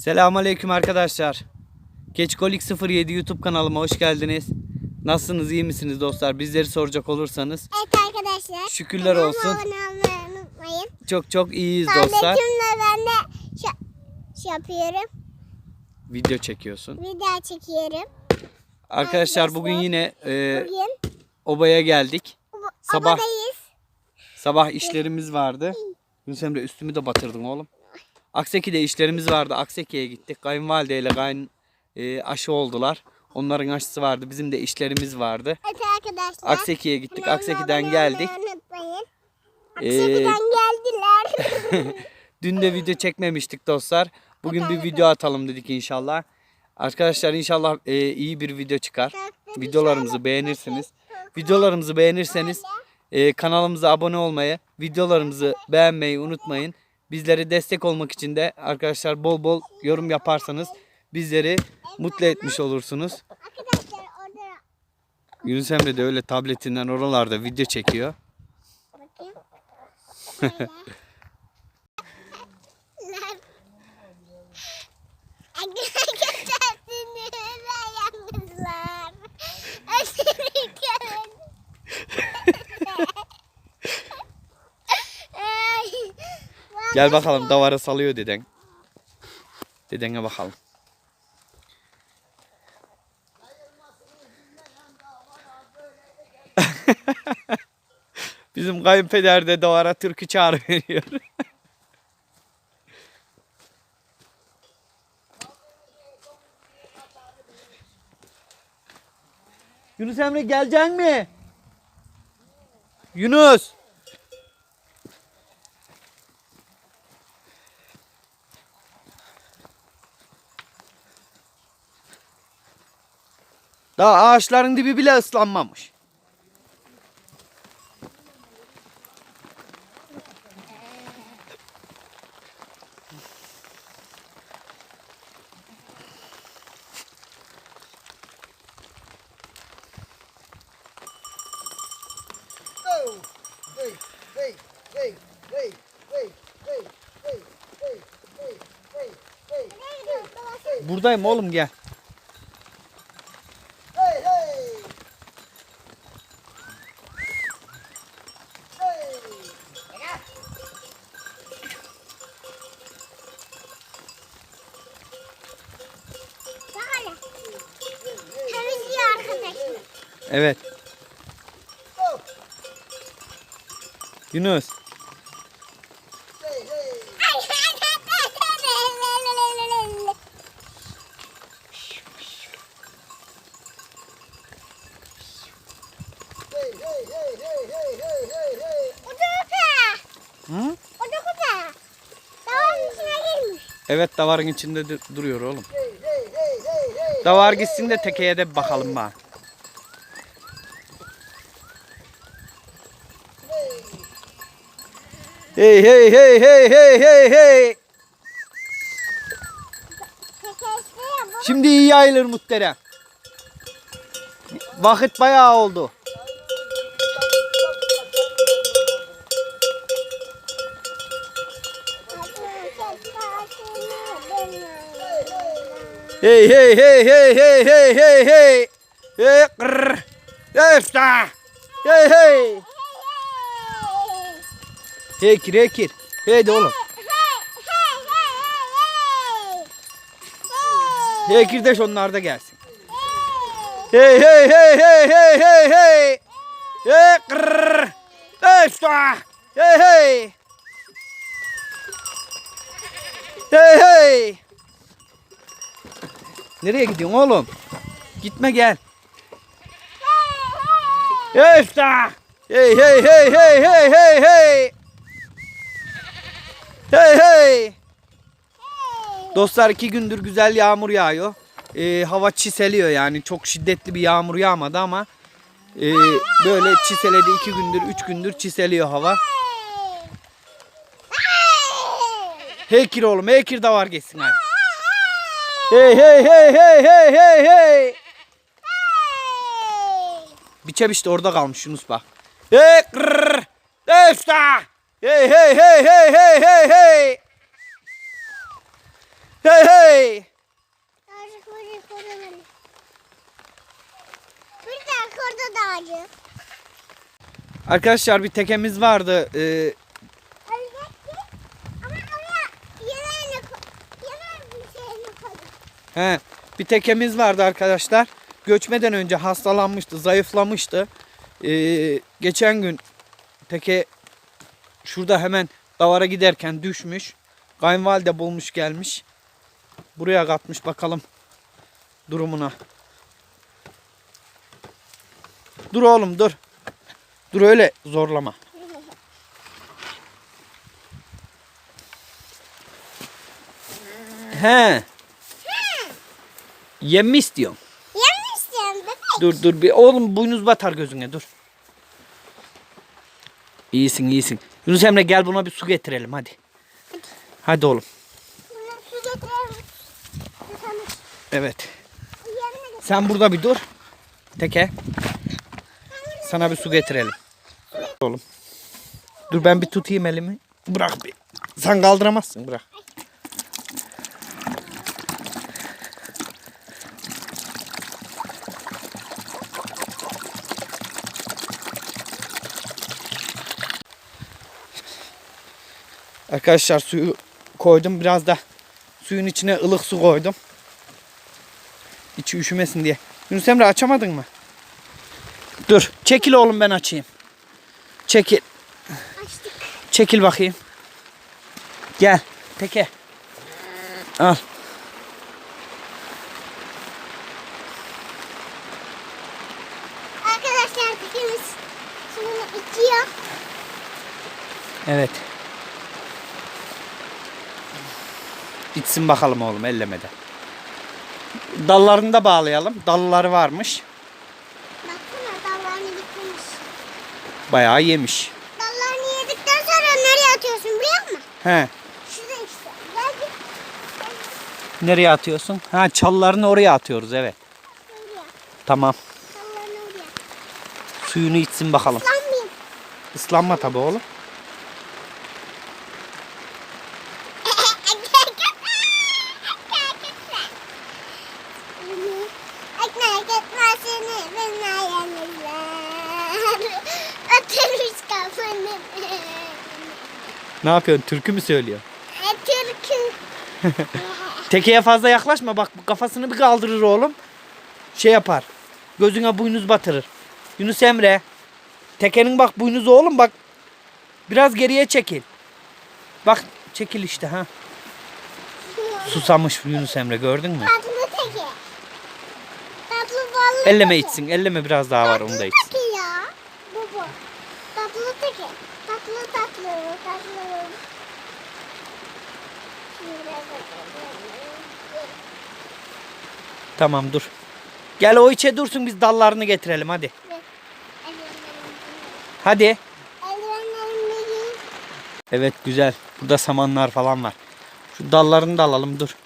Selamünaleyküm arkadaşlar. Geçkolik 07 YouTube kanalıma hoş geldiniz. Nasılsınız, iyi misiniz dostlar? Bizleri soracak olursanız Evet arkadaşlar. Şükürler kanalıma olsun. abone olmayı unutmayın. çok çok iyiyiz dostlar. Tabletimle ben de şey, şey yapıyorum. Video çekiyorsun. Video çekiyorum. Arkadaşlar bugün yine e, Bugün obaya geldik. sabah-. Sabah işlerimiz vardı. Yunus Emre üstümü de batırdın oğlum. Akseki'de işlerimiz vardı. Akseki'ye gittik. Kayınvalide ile kayın e, aşı oldular. Onların aşısı vardı. Bizim de işlerimiz vardı. Evet arkadaşlar. Akseki'ye gittik. Akseki'den geldik. Ee, Akseki'den geldiler. Dün de video çekmemiştik dostlar. Bugün bir video atalım dedik inşallah. Arkadaşlar inşallah e, iyi bir video çıkar. Videolarımızı beğenirsiniz. Videolarımızı beğenirseniz e, kanalımıza abone olmayı, videolarımızı beğenmeyi unutmayın. Bizlere destek olmak için de arkadaşlar bol bol yorum yaparsanız bizleri mutlu etmiş olursunuz. Yunus Emre de öyle tabletinden oralarda video çekiyor. bakayım. Gel bakalım davara salıyor deden. Dedene bakalım. Bizim kayınpeder de davara türkü çağrı veriyor. Yunus Emre gelecek mi? Yunus. Daha ağaçların dibi bile ıslanmamış. Oh! Hey, hey, Evet. Yunus. Evet davarın içinde duruyor oğlum. Davar gitsin de tekeye de bakalım bak. Hey. Hey hey hey hey hey hey. Şimdi iyi yayılır muhterem. Vakit bayağı oldu. Hey hey hey hey hey hey hey hey. Hey kırr. Hey. Hey hey. Hey kir hey kir. Hey de oğlum. Hey kir de onlar da gelsin. Hey hey hey hey hey hey hey. Hey kırr. Hey sta. Hey hey. Hey hey. Nereye gidiyorsun oğlum? Gitme gel. Hey sta. Hey hey hey hey hey hey hey. Hey hey. Dostlar iki gündür güzel yağmur yağıyor. Ee, hava çiseliyor yani çok şiddetli bir yağmur yağmadı ama e, böyle çiseledi iki gündür üç gündür çiseliyor hava. Hekir oğlum hekir de var geçsin hadi. Hey hey hey hey hey hey hey. Biçem işte orada kalmış Yunus bak. Hey kırr. Hey usta. Hey hey hey hey hey hey hey. Hey hey. Azıcık böyle. Bir de kurdu da. Arkadaşlar bir tekemiz vardı. Ee, He, bir tekemiz vardı arkadaşlar. Göçmeden önce hastalanmıştı, zayıflamıştı. Ee, geçen gün teke şurada hemen davara giderken düşmüş. Kayınvalide bulmuş gelmiş. Buraya katmış bakalım durumuna. Dur oğlum dur. Dur öyle zorlama. He. Yem mi istiyorsun? Yemişsin bebek. Dur dur bir oğlum boynuz batar gözüne dur. İyisin iyisin. Yunus Emre gel buna bir su getirelim hadi. Hadi oğlum. Bunu su getirelim. Evet. Sen burada bir dur. Teke. Sana bir su getirelim. Oğlum. Dur ben bir tutayım elimi. Bırak bir. Sen kaldıramazsın bırak. Arkadaşlar suyu koydum. Biraz da suyun içine ılık su koydum. İçi üşümesin diye. Yunus Emre açamadın mı? Dur. Çekil oğlum ben açayım. Çekil. Açtık. Çekil bakayım. Gel. Teke. Al. Arkadaşlar tekimiz suyunu içiyor. Evet. İçsin bakalım oğlum ellemeden. Dallarını da bağlayalım. Dalları varmış. Baksana dallarını bitmiş. Bayağı yemiş. Dallarını yedikten sonra nereye atıyorsun biliyor musun? He. Şurada işte. Gel git. Nereye atıyorsun? Ha çallarını oraya atıyoruz evet. Oraya. Tamam. Dallarını oraya. Suyunu içsin bakalım. Islanmayayım. Islanma tabi oğlum. Ne yapıyorsun? Türkü mü söylüyor? E, Türk'üm. Tekeye fazla yaklaşma bak kafasını bir kaldırır oğlum. Şey yapar. Gözüne buynuz batırır. Yunus Emre. Tekenin bak buynuzu oğlum bak. Biraz geriye çekil. Bak çekil işte ha. Susamış Yunus Emre gördün mü? Tatlı teki. Tatlı ballı Elleme teki. içsin. Elleme biraz daha var onu da içsin. Tatlı teki ya. Bu bu. Tatlı teki. Tatlı tatlı. Tatlı. Şimdi biraz bakalım. Tamam dur. Gel o içe dursun biz dallarını getirelim hadi. Hadi. Evet güzel. Burada samanlar falan var. Şu dallarını da alalım dur.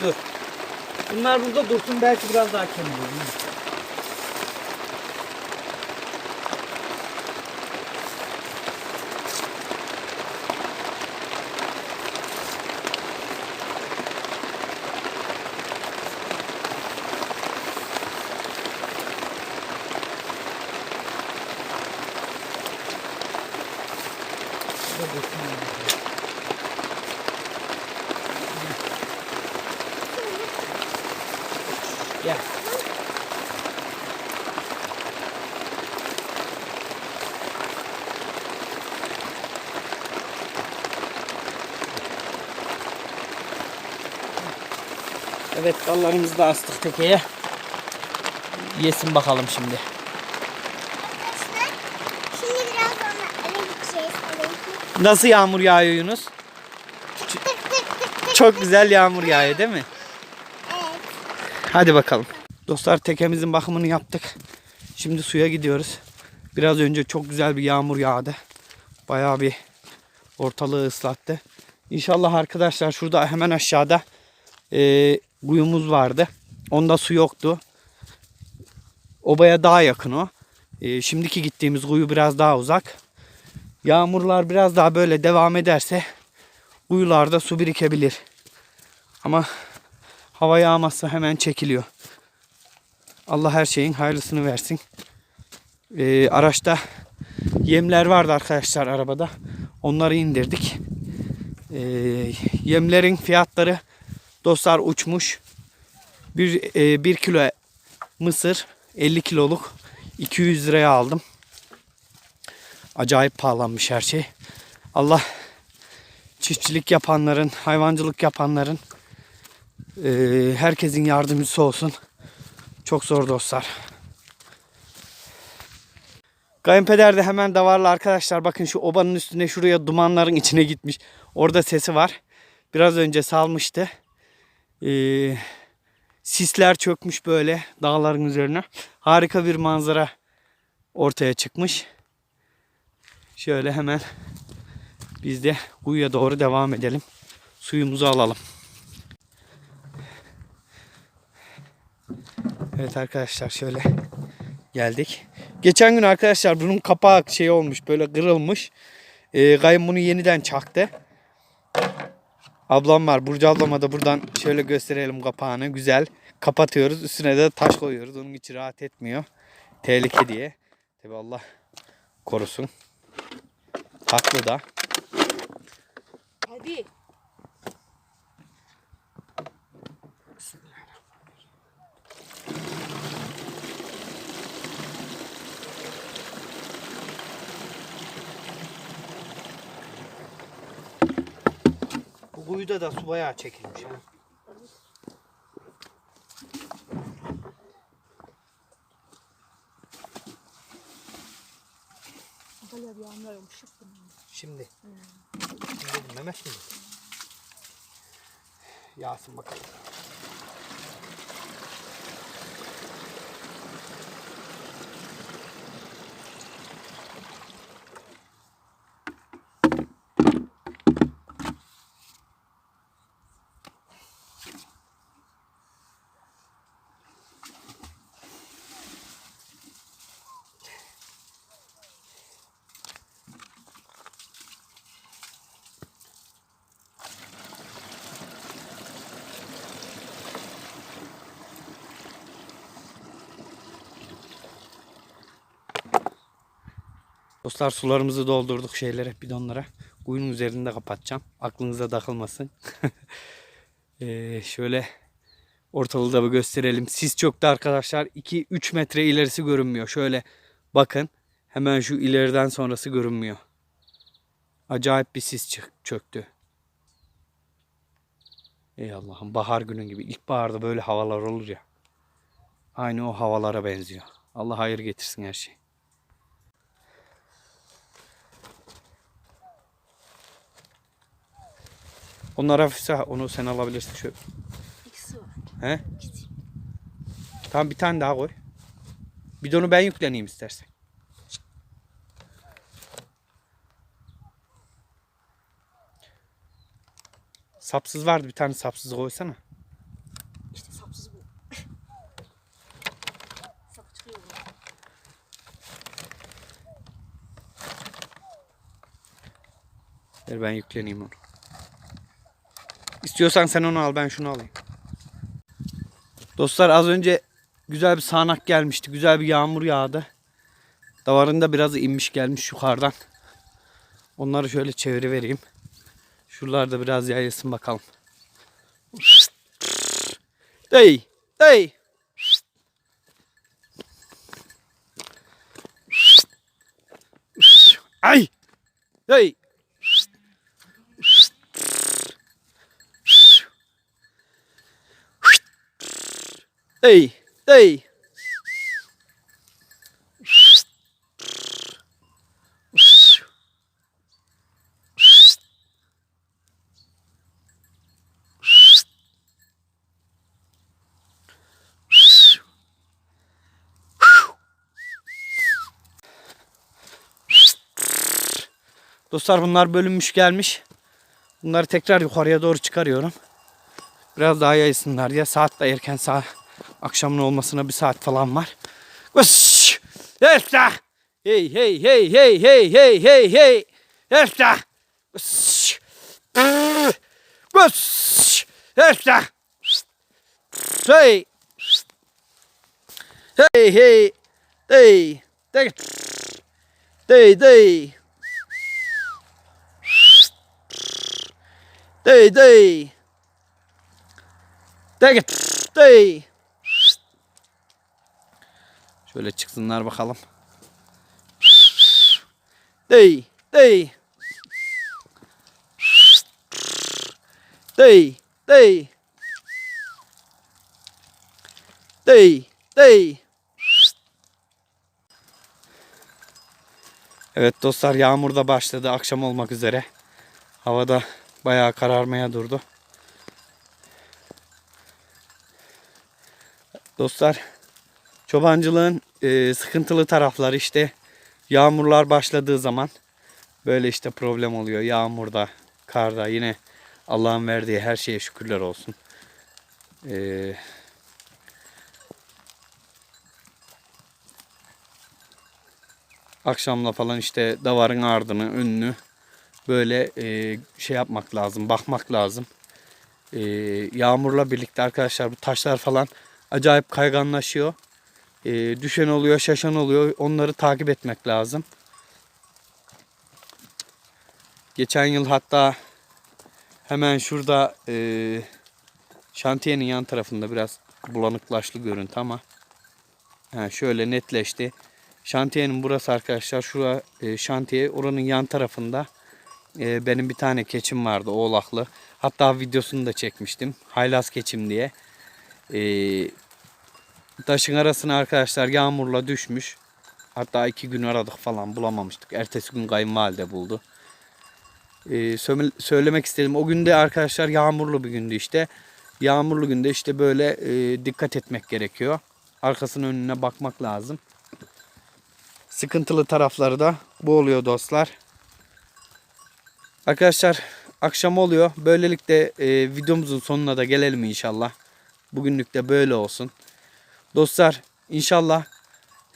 Dur. Bunlar burada dursun belki biraz daha kendi Evet dallarımızı da astık tekeye. Yesin bakalım şimdi. Arkadaşlar şimdi biraz sonra eve gideceğiz. Eve gidip Nasıl yağmur yağıyor Yunus? Çok güzel yağmur yağıyor değil mi? Evet. Hadi bakalım. Dostlar tekemizin bakımını yaptık. Şimdi suya gidiyoruz. Biraz önce çok güzel bir yağmur yağdı. Bayağı bir ortalığı ıslattı. İnşallah arkadaşlar şurada hemen aşağıda e, kuyumuz vardı. Onda su yoktu. Obaya daha yakın o. E, şimdiki gittiğimiz kuyu biraz daha uzak. Yağmurlar biraz daha böyle devam ederse kuyularda su birikebilir. Ama hava yağmazsa hemen çekiliyor. Allah her şeyin hayırlısını versin. Ee, araçta yemler vardı arkadaşlar arabada. Onları indirdik. Ee, yemlerin fiyatları dostlar uçmuş. Bir, e, bir kilo mısır 50 kiloluk 200 liraya aldım. Acayip pahalanmış her şey. Allah çiftçilik yapanların, hayvancılık yapanların e, herkesin yardımcısı olsun. Çok zor dostlar. Kayınpeder de hemen davarlı arkadaşlar. Bakın şu obanın üstüne şuraya dumanların içine gitmiş. Orada sesi var. Biraz önce salmıştı. Ee, sisler çökmüş böyle dağların üzerine. Harika bir manzara ortaya çıkmış. Şöyle hemen biz de kuyuya doğru devam edelim. Suyumuzu alalım. Evet arkadaşlar şöyle geldik. Geçen gün arkadaşlar bunun kapağı şey olmuş böyle kırılmış. Ee, kayın bunu yeniden çaktı. Ablam var. Burcu ablama da buradan şöyle gösterelim kapağını. Güzel. Kapatıyoruz. Üstüne de taş koyuyoruz. Onun içi rahat etmiyor. Tehlike diye. Tabi Allah korusun. Haklı da. Hadi. Bu kuyuda da su bayağı çekilmiş. Ha. Bayağı bir anlar olmuş. Şimdi. Şimdi Mehmet mi? Yağsın bakalım. Dostlar sularımızı doldurduk şeylere, bidonlara. Kuyunun üzerinde kapatacağım. Aklınıza takılmasın. Ee, şöyle ortalığı da bir gösterelim. Sis çöktü arkadaşlar. 2-3 metre ilerisi görünmüyor. Şöyle bakın. Hemen şu ileriden sonrası görünmüyor. Acayip bir sis çök- çöktü. Ey Allah'ım bahar günü gibi. İlkbaharda böyle havalar olur ya. Aynı o havalara benziyor. Allah hayır getirsin her şey. Onlar hafifse onu sen alabilirsin şöyle. İkisi var. He? Tamam bir tane daha koy. Bidonu ben yükleneyim istersen. Sapsız vardı bir tane sapsız koysana. İşte sapsız bu. Sap çıkıyor bu. Ver ben yükleneyim onu. İstiyorsan sen onu al ben şunu alayım. Dostlar az önce güzel bir sağanak gelmişti. Güzel bir yağmur yağdı. Davarında biraz inmiş gelmiş yukarıdan. Onları şöyle çeviri vereyim. Şuralarda biraz yayılsın bakalım. Dey, dey. Ay. Hey. Hey, hey. Dostlar bunlar bölünmüş gelmiş. Bunları tekrar yukarıya doğru çıkarıyorum. Biraz daha yayısınlar diye. Saat de erken saat. Akşamın olmasına bir saat falan var. Erta! Hey hey hey hey hey hey hey hey! Hey. Hey hey. Hey. Hey. Hey hey. Hey hey. Hey hey. Şöyle çıksınlar bakalım. Hey hey. Hey hey. Hey hey. Evet dostlar yağmur da başladı akşam olmak üzere. Havada bayağı kararmaya durdu. Dostlar çobancılığın e, sıkıntılı tarafları işte yağmurlar başladığı zaman böyle işte problem oluyor. Yağmurda, karda yine Allah'ın verdiği her şeye şükürler olsun. Ee, akşamla falan işte davarın ardını, önünü böyle e, şey yapmak lazım, bakmak lazım. E, yağmurla birlikte arkadaşlar bu taşlar falan acayip kayganlaşıyor. E, düşen oluyor, şaşan oluyor. Onları takip etmek lazım. Geçen yıl hatta hemen şurada e, şantiyenin yan tarafında biraz bulanıklaşlı görüntü ama ha, şöyle netleşti. Şantiyenin burası arkadaşlar. Şura e, şantiye. Oranın yan tarafında e, benim bir tane keçim vardı oğlaklı. Hatta videosunu da çekmiştim. Haylaz keçim diye. E, taşın arasına arkadaşlar yağmurla düşmüş. Hatta iki gün aradık falan bulamamıştık. Ertesi gün kayınvalide buldu. E, söyle- söylemek istedim. O günde arkadaşlar yağmurlu bir gündü işte. Yağmurlu günde işte böyle e, dikkat etmek gerekiyor. Arkasının önüne bakmak lazım. Sıkıntılı tarafları da bu oluyor dostlar. Arkadaşlar akşam oluyor. Böylelikle e, videomuzun sonuna da gelelim inşallah. Bugünlük de böyle olsun. Dostlar inşallah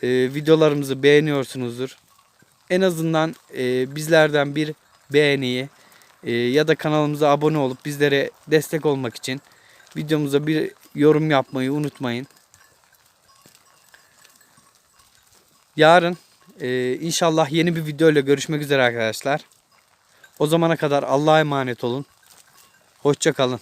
e, videolarımızı beğeniyorsunuzdur. En azından e, bizlerden bir beğeniyi e, ya da kanalımıza abone olup bizlere destek olmak için videomuza bir yorum yapmayı unutmayın. Yarın e, inşallah yeni bir video ile görüşmek üzere arkadaşlar. O zamana kadar Allah'a emanet olun. Hoşça kalın.